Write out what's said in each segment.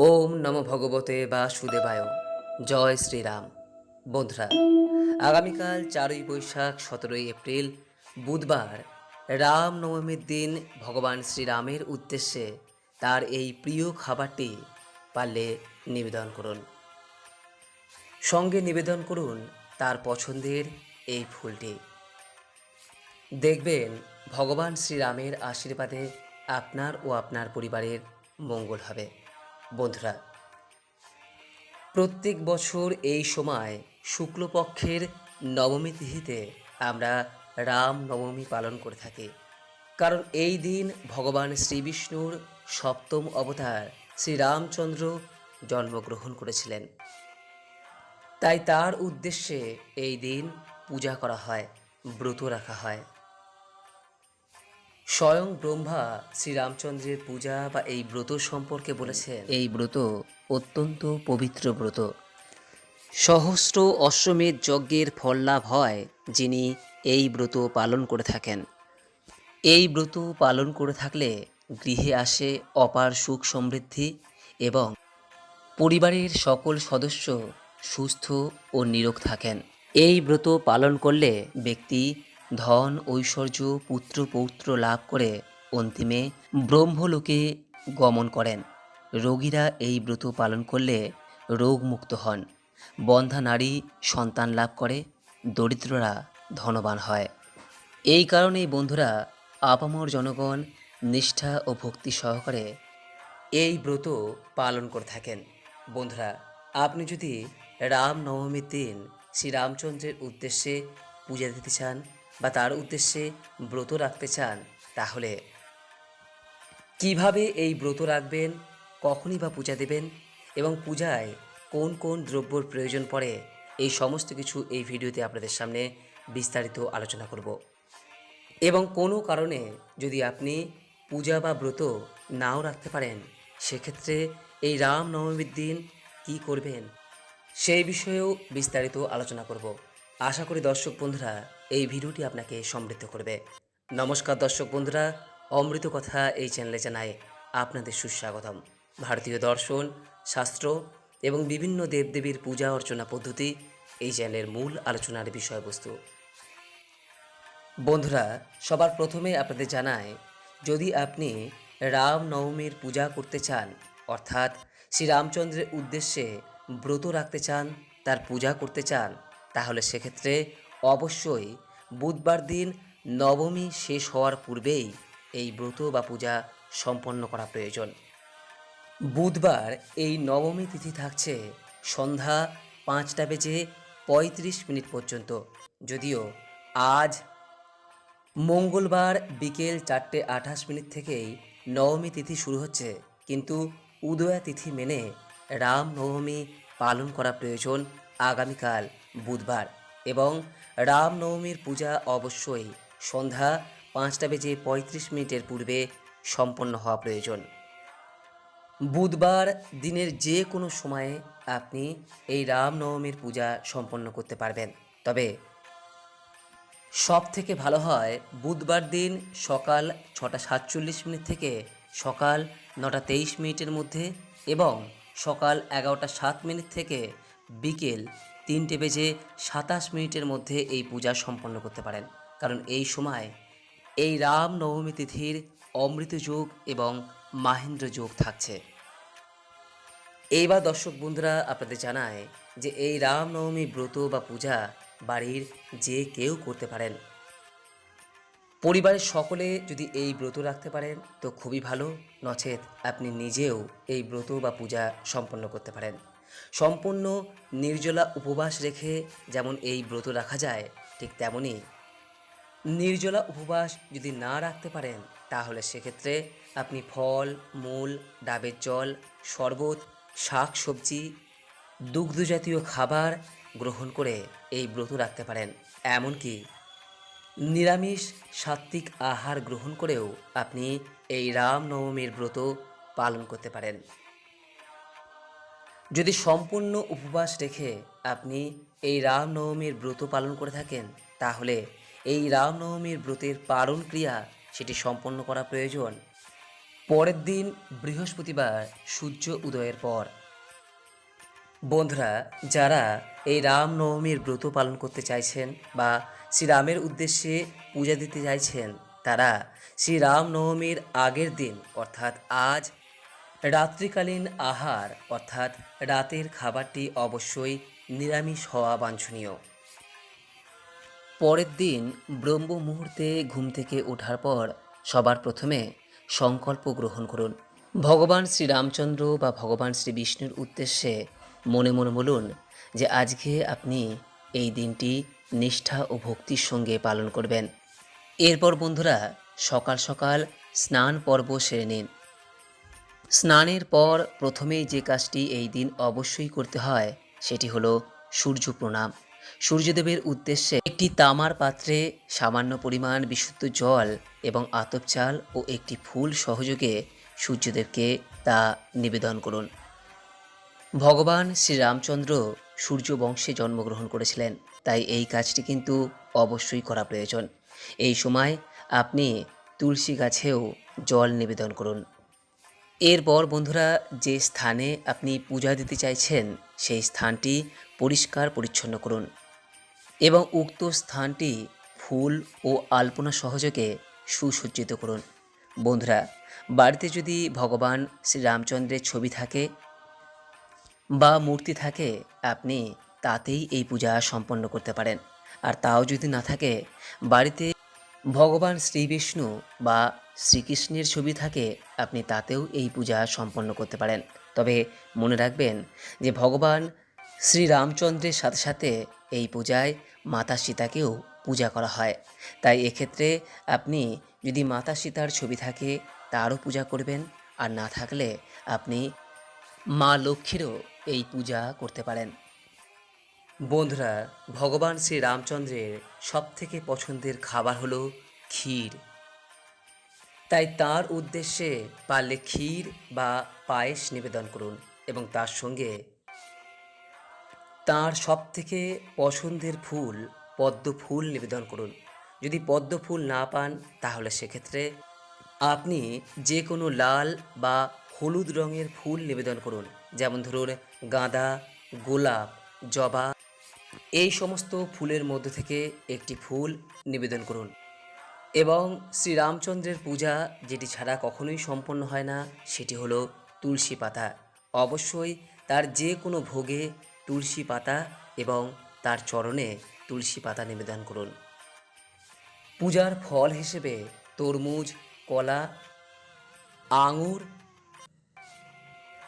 ওম নম ভগবতে বাসুদেবায়। জয় শ্রীরাম। বন্ধুরা, আগামীকাল চারই বৈশাখ, সতেরোই এপ্রিল, বুধবার রাম নবমীর দিন ভগবান শ্রীরামের উদ্দেশ্যে তার এই প্রিয় খাবারটি পারলে নিবেদন করুন। সঙ্গে নিবেদন করুন তার পছন্দের এই ফুলটি। দেখবেন ভগবান শ্রীরামের আশীর্বাদে আপনার ও আপনার পরিবারের মঙ্গল হবে। বন্ধুরা, প্রত্যেক বছর এই সময় শুক্লপক্ষের নবমী তিথিতে আমরা রাম নবমী পালন করে থাকি। কারণ এই দিন ভগবান শ্রীবিষ্ণুর সপ্তম অবতার শ্রীরামচন্দ্র জন্মগ্রহণ করেছিলেন। তাই তার উদ্দেশ্যে এই দিন পূজা করা হয়, ব্রত রাখা হয়। স্বয়ং ব্রহ্মা শ্রীরামচন্দ্রের পূজা বা এই ব্রত সম্পর্কে বলেছেন। এই ব্রত অত্যন্ত পবিত্র ব্রত। সহস্র অশ্বমেধ যজ্ঞের ফল লাভ হয় যিনি এই ব্রত পালন করে থাকেন। এই ব্রত পালন করে থাকলে গৃহে আসে অপার সুখ সমৃদ্ধি এবং পরিবারের সকল সদস্য সুস্থ ও নিরোগ থাকেন। এই ব্রত পালন করলে ব্যক্তি ধন, ঐশ্বর্য, পুত্র, পৌত্র লাভ করে অন্তিমে ব্রহ্মলোকে গমন করেন। রোগীরা এই ব্রত পালন করলে রোগমুক্ত হন। বন্ধা নারী সন্তান লাভ করে, দরিদ্ররা ধনবান হয়। এই কারণেই বন্ধুরা, আপামর জনগণ নিষ্ঠা ও ভক্তি সহকারে এই ব্রত পালন করে থাকেন। বন্ধুরা, আপনি যদি রাম নবমীর দিন শ্রীরামচন্দ্রের উদ্দেশ্যে পূজা দিতে চান বা তার উদ্দেশ্যে ব্রত রাখতে চান, তাহলে কীভাবে এই ব্রত রাখবেন, কখনই বা পূজা দেবেন এবং পূজায় কোন কোন দ্রব্যর প্রয়োজন পড়ে, এই সমস্ত কিছু এই ভিডিওতে আপনাদের সামনে বিস্তারিত আলোচনা করব। এবং কোনো কারণে যদি আপনি পূজা বা ব্রত নাও রাখতে পারেন, সেক্ষেত্রে এই রাম নবমীর দিন কী করবেন, সেই বিষয়েও বিস্তারিত আলোচনা করব। আশা করি দর্শক বন্ধুরা, এই ভিডিওটি আপনাকে সমৃদ্ধ করবে। নমস্কার দর্শক বন্ধুরা, অমৃত কথা এই চ্যানেলে জানায় আপনাদের সুস্বাগতম। ভারতীয় দর্শন, শাস্ত্র এবং বিভিন্ন দেবদেবীর পূজা অর্চনা পদ্ধতি এই চ্যানেলের মূল আলোচনার বিষয়বস্তু। বন্ধুরা, সবার প্রথমে আপনাদের জানায় যদি আপনি রাম নবমীর পূজা করতে চান, অর্থাৎ শ্রীরামচন্দ্রের উদ্দেশ্যে ব্রত রাখতে চান, তার পূজা করতে চান তাহলে সেক্ষেত্রে অবশ্যই বুধবার দিন নবমী শেষ হওয়ার পূর্বেই এই ব্রত বা পূজা সম্পন্ন করা প্রয়োজন। বুধবার এই নবমী তিথি থাকছে সন্ধ্যা পাঁচটা বেজে পঁয়ত্রিশ মিনিট পর্যন্ত। যদিও আজ মঙ্গলবার বিকেল চারটে আঠাশ মিনিট থেকেই নবমী তিথি শুরু হচ্ছে। কিন্তু উদয়া তিথি মেনে রাম নবমী পালন করা প্রয়োজন আগামীকাল। বুধবার এবং রাম নবমীর পূজা অবশ্যই সন্ধ্যা পাঁচটা বেজে পঁয়ত্রিশ মিনিটের পূর্বে সম্পন্ন হওয়া প্রয়োজন। বুধবার দিনের যে কোনো সময়ে আপনি এই রাম নবমীর পূজা সম্পন্ন করতে পারবেন। তবে সব থেকে ভালো হয় বুধবার দিন সকাল ছটা সাতচল্লিশ মিনিট থেকে সকাল নটা তেইশ মিনিটের মধ্যে এবং সকাল এগারোটা সাত মিনিট থেকে বিকেল তিনটে বেজে সাতাশ মিনিটের মধ্যে এই পূজা সম্পন্ন করতে পারেন। কারণ এই সময় এই রাম নবমী তিথির অমৃত যোগ এবং মাহেন্দ্র যোগ থাকছে। এইবার দর্শক বন্ধুরা, আপনাদের জানায় যে এই রামনবমী ব্রত বা পূজা বাড়ির যে কেউ করতে পারেন। পরিবারের সকলে যদি এই ব্রত রাখতে পারেন, তো খুবই ভালো। নচেত আপনি নিজেও এই ব্রত বা পূজা সম্পন্ন করতে পারেন। সম্পূর্ণ নির্জলা উপবাস রেখে যেমন এই ব্রত রাখা যায়, ঠিক তেমনই নির্জলা উপবাস যদি না রাখতে পারেন, তাহলে সেক্ষেত্রে আপনি ফল, মূল, ডাবের জল, শরবত, শাক সবজি দুগ্ধজাতীয় খাবার গ্রহণ করে এই ব্রত রাখতে পারেন। এমনকি নিরামিষ সাত্ত্বিক আহার গ্রহণ করেও আপনি এই রামনবমীর ব্রত পালন করতে পারেন। যদি সম্পূর্ণ উপবাস রেখে আপনি এই রামনবমীর ব্রত পালন করে থাকেন, তাহলে এই রামনবমীর ব্রতের পালন ক্রিয়া সেটি সম্পন্ন করা প্রয়োজন। পরের দিন বৃহস্পতিবার সূর্য উদয়ের পর। বন্ধুরা, যারা এই রামনবমীর ব্রত পালন করতে চাইছেন বা শ্রীরামের উদ্দেশ্যে পূজা দিতে চাইছেন, তারা শ্রীরামনবমীর আগের দিন, অর্থাৎ আজ রাত্রিকালীন আহার, অর্থাৎ রাতের খাবারটি অবশ্যই নিরামিষ হওয়া বাঞ্ছনীয়। পরের দিন ব্রহ্ম মুহূর্তে ঘুম থেকে ওঠার পর সবার প্রথমে সংকল্প গ্রহণ করুন। ভগবান শ্রীরামচন্দ্র বা ভগবান শ্রী বিষ্ণুর উদ্দেশ্যে মনে মনে বলুন যে আজকে আপনি এই দিনটি নিষ্ঠা ও ভক্তির সঙ্গে পালন করবেন। এরপর বন্ধুরা সকাল সকাল স্নান পর্ব সেরে নিন। স্নানের পর প্রথমেই যে কাজটি এই দিন অবশ্যই করতে হয়, সেটি হলো সূর্য প্রণাম। সূর্যদেবের উদ্দেশ্যে একটি তামার পাত্রে সামান্য পরিমাণ বিশুদ্ধ জল এবং আতপ চাল ও একটি ফুল সহযোগে সূর্যদেবকে তা নিবেদন করুন। ভগবান শ্রীরামচন্দ্র সূর্য বংশে জন্মগ্রহণ করেছিলেন, তাই এই কাজটি কিন্তু অবশ্যই করা প্রয়োজন। এই সময় আপনি তুলসী গাছেও জল নিবেদন করুন। এরপর বন্ধুরা যে স্থানে আপনি পূজা দিতে চাইছেন, সেই স্থানটি পরিষ্কার পরিচ্ছন্ন করুন এবং উক্ত স্থানটি ফুল ও আলপনা সহযোগে সুসজ্জিত করুন। বন্ধুরা, বাড়িতে যদি ভগবান শ্রীরামচন্দ্রের ছবি থাকে বা মূর্তি থাকে, আপনি তাতেই এই পূজা সম্পন্ন করতে পারেন। আর তাও যদি না থাকে, বাড়িতে ভগবান শ্রীবিষ্ণু বা শ্রীকৃষ্ণের ছবি থাকে, আপনি তাতেও এই পূজা সম্পন্ন করতে পারেন। তবে মনে রাখবেন যে ভগবান শ্রীরামচন্দ্রের সাথে সাথে এই পূজায় মাতা সীতাকেও পূজা করা হয়। তাই এক্ষেত্রে আপনি যদি মাতা সীতার ছবি থাকে, তারও পূজা করবেন। আর না থাকলে আপনি মা লক্ষ্মীরও এই পূজা করতে পারেন। বন্ধুরা, ভগবান শ্রী রামচন্দ্রের সবথেকে পছন্দের খাবার হলো ক্ষীর। তাই তার উদ্দেশ্যে পারলে ক্ষীর বা পায়েস নিবেদন করুন এবং তার সঙ্গে তার সবথেকে পছন্দের ফুল, পদ্ম ফুল নিবেদন করুন। যদি পদ্ম ফুল না পান, তাহলে সেক্ষেত্রে আপনি যে কোনো লাল বা হলুদ রঙের ফুল নিবেদন করুন। যেমন ধরুন গাঁদা, গোলাপ, জবা এই সমস্ত ফুলের মধ্যে থেকে একটি ফুল নিবেদন করুন। এবং শ্রীরামচন্দ্রের পূজা, যেটি ছাড়া কখনোই সম্পন্ন হয় না, সেটি হলো তুলসী পাতা। অবশ্যই তার যে কোনো ভোগে তুলসী পাতা এবং তার চরণে তুলসী পাতা নিবেদন করুন। পূজার ফল হিসেবে তরমুজ, কলা, আঙুর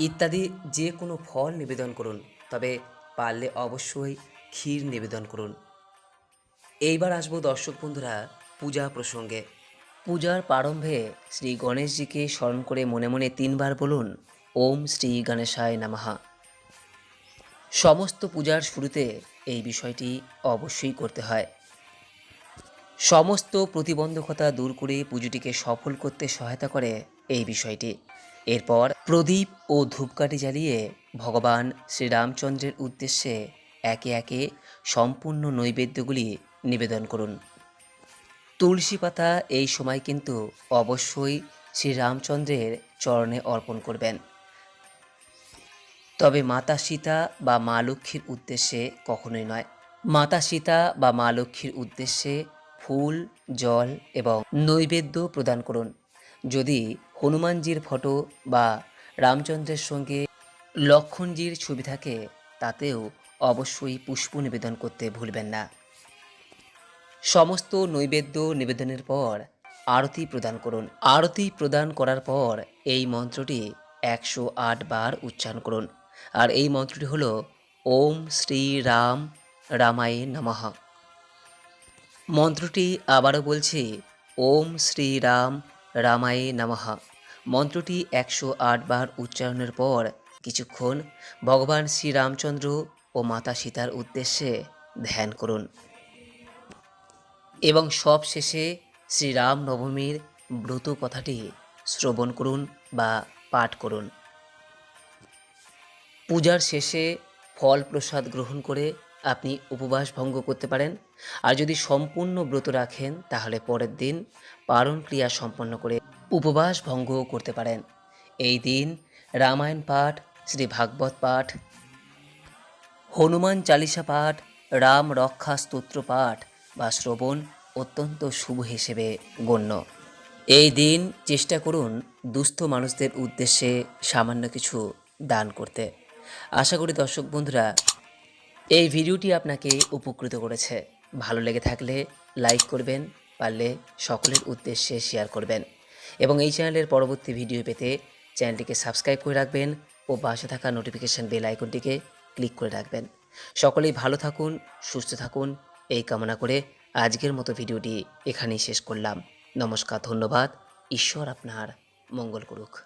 ইত্যাদি যে কোনো ফল নিবেদন করুন। তবে পারলে অবশ্যই ক্ষীর নিবেদন করুন। এইবার আসব দর্শক বন্ধুরা পূজা প্রসঙ্গে। পূজার প্রারম্ভে শ্রী গণেশজিকে স্মরণ করে মনে মনে তিনবার বলুন, ওম শ্রী গণেশায় নামাহা সমস্ত পূজার শুরুতে এই বিষয়টি অবশ্যই করতে হয়। সমস্ত প্রতিবন্ধকতা দূর করে পুজোটিকে সফল করতে সহায়তা করে এই বিষয়টি। এরপর প্রদীপ ও ধূপকাঠি জ্বালিয়ে ভগবান শ্রীরামচন্দ্রের উদ্দেশ্যে একে একে সম্পূর্ণ নৈবেদ্যগুলি নিবেদন করুন। তুলসী পাতা এই সময় কিন্তু অবশ্যই শ্রীরামচন্দ্রের চরণে অর্পণ করবেন। তবে মাতা সীতা বা মা লক্ষ্মীর উদ্দেশ্যে কখনোই নয়। মাতা সীতা বা মা লক্ষ্মীর উদ্দেশ্যে ফুল, জল এবং নৈবেদ্য প্রদান করুন। যদি হনুমানজির ফটো বা রামচন্দ্রের সঙ্গে লক্ষণজির ছবি থাকে, তাতেও অবশ্যই পুষ্প নিবেদন করতে ভুলবেন না। সমস্ত নৈবেদ্য নিবেদনের পর আরতি প্রদান করুন। আরতি প্রদান করার পর এই মন্ত্রটি একশো আট বার উচ্চারণ করুন। আর এই মন্ত্রটি হল, ওম শ্রী রাম রামায় নমঃ। মন্ত্রটি আবারও বলছি, ওম শ্রী রাম রামায় নমঃ। মন্ত্রটি একশো আট বার উচ্চারণের পর কিছুক্ষণ ভগবান শ্রীরামচন্দ্র ও মাতা সীতার উদ্দেশ্যে ধ্যান করুন। এবং সব শেষে শ্রীরাম নবমীর ব্রত কথাটি শ্রবণ করুন বা পাঠ করুন। পূজার শেষে ফল প্রসাদ গ্রহণ করে আপনি উপবাস ভঙ্গ করতে পারেন। আর যদি সম্পূর্ণ ব্রত রাখেন, তাহলে পরের দিন পারণ ক্রিয়া সম্পন্ন করে উপবাস ভঙ্গ করতে পারেন। এই দিন রামায়ণ পাঠ শ্রী ভাগবত পাঠ হনুমান চালিসা পাঠ, রাম রক্ষা স্তোত্র পাঠ বা শ্রবণ অত্যন্ত শুভ হিসেবে গণ্য। এই দিন চেষ্টা করুন দুস্থ মানুষদের উদ্দেশ্যে সামান্য কিছু দান করতে। আশা করি দর্শক বন্ধুরা, এই ভিডিওটি আপনাকে উপকৃত করেছে। ভালো লেগে থাকলে লাইক করবেন, পারলে সকলের উদ্দেশ্যে শেয়ার করবেন। এবং এই চ্যানেলের পরবর্তী ভিডিও পেতে চ্যানেলটিকে সাবস্ক্রাইব করে রাখবেন ও পাশে থাকা নোটিফিকেশান বেল আইকনটিকে ক্লিক করে রাখবেন। সকলেই ভালো থাকুন, সুস্থ থাকুন। এই কামনা করে আজকের মতো ভিডিওটি এখানেই শেষ করলাম। নমস্কার, ধন্যবাদ। ঈশ্বর আপনার মঙ্গল করুক।